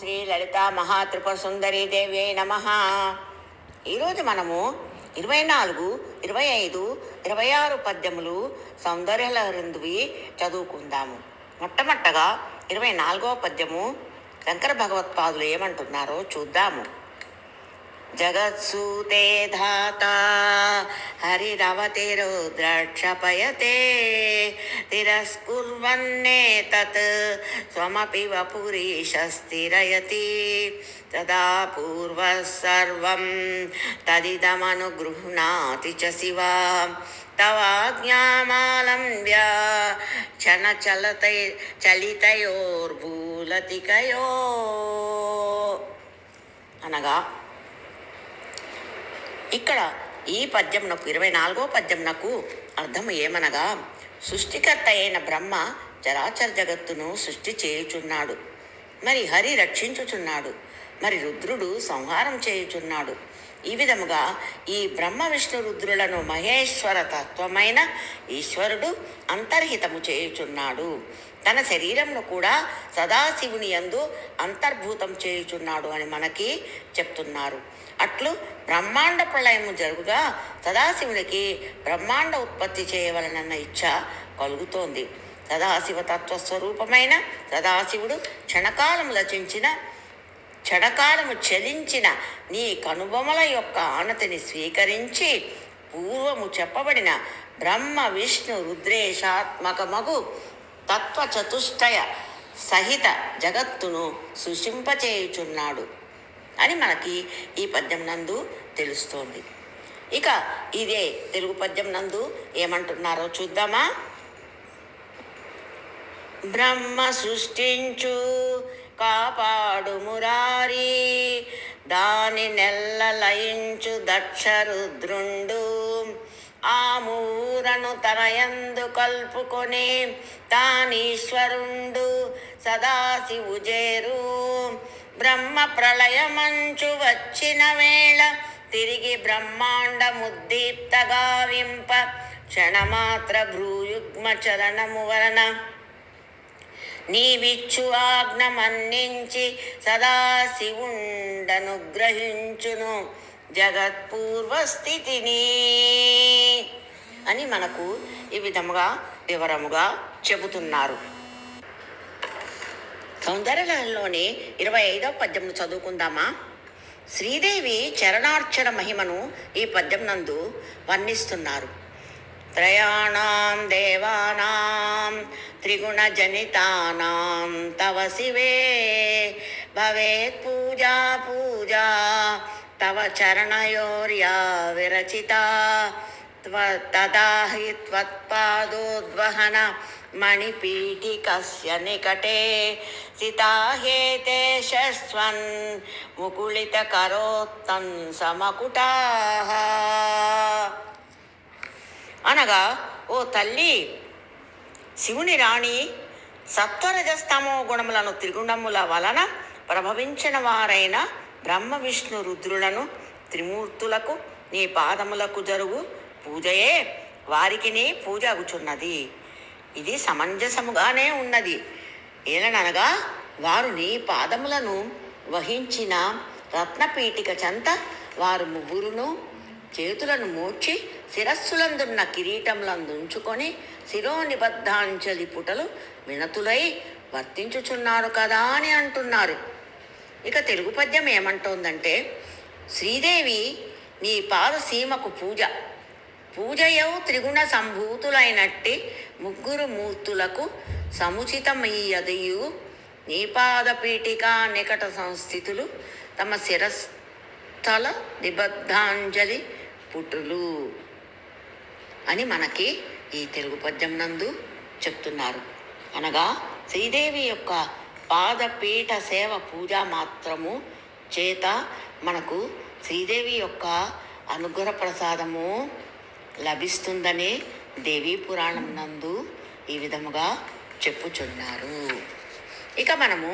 శ్రీ లలిత మహాత్రిపుర సుందరి దేవే నమ. ఈరోజు మనము ఇరవై నాలుగు ఇరవై ఐదు ఇరవై ఆరు పద్యములు సౌందర్యలహరిందువి చదువుకుందాము. మొట్టమొట్టగా ఇరవై నాలుగవ పద్యము శంకర భగవత్పాదులు ఏమంటున్నారో చూద్దాము. జగత్సూతే ధాత హరిరవతిరుద్రక్షపయతే తిరస్కుర్వన్నే తత్ స్వమపి వపురీశస్థిరయతి తదా పూర్వः సర్వం తదిదమనుగృహ్ణాతి చ శివ. తవాజ్ఞామాలంబ్య క్షణచలతై చలితయోర్భూలతికయో. అనగా ఇక్కడ ఈ పద్యంనకు ఇరవై నాలుగో పద్యంనకు అర్థం ఏమనగా సృష్టికర్త అయిన బ్రహ్మ చరాచర జగత్తును సృష్టి చేయుచున్నాడు. మరి హరి రక్షించుచున్నాడు. మరి రుద్రుడు సంహారం చేయుచున్నాడు. ఈ విధముగా ఈ బ్రహ్మ విష్ణు రుద్రులను మహేశ్వర తత్వమైన ఈశ్వరుడు అంతర్హితము చేయుచున్నాడు. తన శరీరంలో కూడా సదాశివుని యందు అంతర్భూతం చేయుచున్నాడు అని మనకి చెప్తున్నారు. అట్లు బ్రహ్మాండ ప్రళయము జరుగుగా సదాశివుడికి బ్రహ్మాండ ఉత్పత్తి చేయవలనన్న ఇచ్ఛ కలుగుతోంది. సదాశివ తత్వ స్వరూపమైన సదాశివుడు క్షణకాలము రచించిన క్షణకాలము చలించిన నీ కనుబొమల యొక్క ఆనతిని స్వీకరించి పూర్వము చెప్పబడిన బ్రహ్మ విష్ణు రుద్రేశాత్మకమగు తత్వ చతుష్టయ సహిత జగత్తును సుశింపచేయుచున్నాడు అని మనకి ఈ పద్యం నందు తెలుస్తోంది. ఇక ఇదే తెలుగు పద్యం నందు ఏమంటున్నారో చూద్దామా? బ్రహ్మ సృష్టించు కాపాడు మురారి దాని నెల్ల లయించు దక్షరుద్రుండు ఆ మూరను తనయందు కల్పుకొని తానీశ్వరుండు సదాశివు చేరు బ్రహ్మ ప్రళయమంచు వచ్చిన వేళ తిరిగి బ్రహ్మాండ ముద్దీప్త క్షణమాత్ర భ్రూయుగ్మ చలనము వలన. నీవిచ్చు ఆజ్ఞ మన్నించి సదాశివుండనుగ్రహించును జగత్పూర్వ స్థితిని అని మనకు ఈ విధముగా వివరముగా చెబుతున్నారు. సౌందర్యలహరిలోని ఇరవై ఐదవ పద్యంను చదువుకుందామా? శ్రీదేవి చరణార్చన మహిమను ఈ పద్యం నందు వర్ణిస్తున్నారు. త్రయాణం దేవానాం త్రిగుణజనితానాం తవ శివే. భవేత్ పూజా పూజా తవ చరణయోర్యా విరచిత. త్వ తదా హి త్వత్పాదోద్వహన మణిపీఠికస్య నికటే సితాహేతే ముకుళిత కరోత్తన్ సమకుటాహ అనగా ఓ తల్లి శివుని రాణి సత్వరజస్తమో గుణములను త్రిగుణముల వలన ప్రభవించిన వారైన బ్రహ్మ విష్ణు రుద్రులను త్రిమూర్తులకు నీ పాదములకు జరుగు. పూజయే వారికిని పూజ అగుచున్నది ఇది సమంజసముగానే ఉన్నది. ఏలననగా వారు నీ పాదములను వహించిన రత్నపీఠిక చెంత వారు ముగ్గురును చేతులను మూర్చి శిరస్సులందున్న కిరీటములందుంచుకొని శిరోనిబద్ధాంజలి పుటలు వినతులై వర్తించుచున్నారు కదా అని అంటున్నారు. ఇక తెలుగు పద్యం ఏమంటోందంటే శ్రీదేవి నీ పాద సీమకు పూజ. పూజయౌ త్రిగుణ సంభూతులైనట్టి ముగ్గురు మూర్తులకు సముచితమయ్యదయు. నీపాదపీఠికా నికట సంస్థితులు తమ శిరస్థల నిబద్ధాంజలి పుటులు అని మనకి ఈ తెలుగు పద్యం నందు చెప్తున్నారు. అనగా శ్రీదేవి యొక్క పాదపీఠ సేవ పూజ మాత్రము చేత మనకు శ్రీదేవి యొక్క అనుగ్రహ ప్రసాదము లభిస్తుందని దేవీ పురాణం నందు ఈ విధముగా చెప్పుచున్నారు. ఇక మనము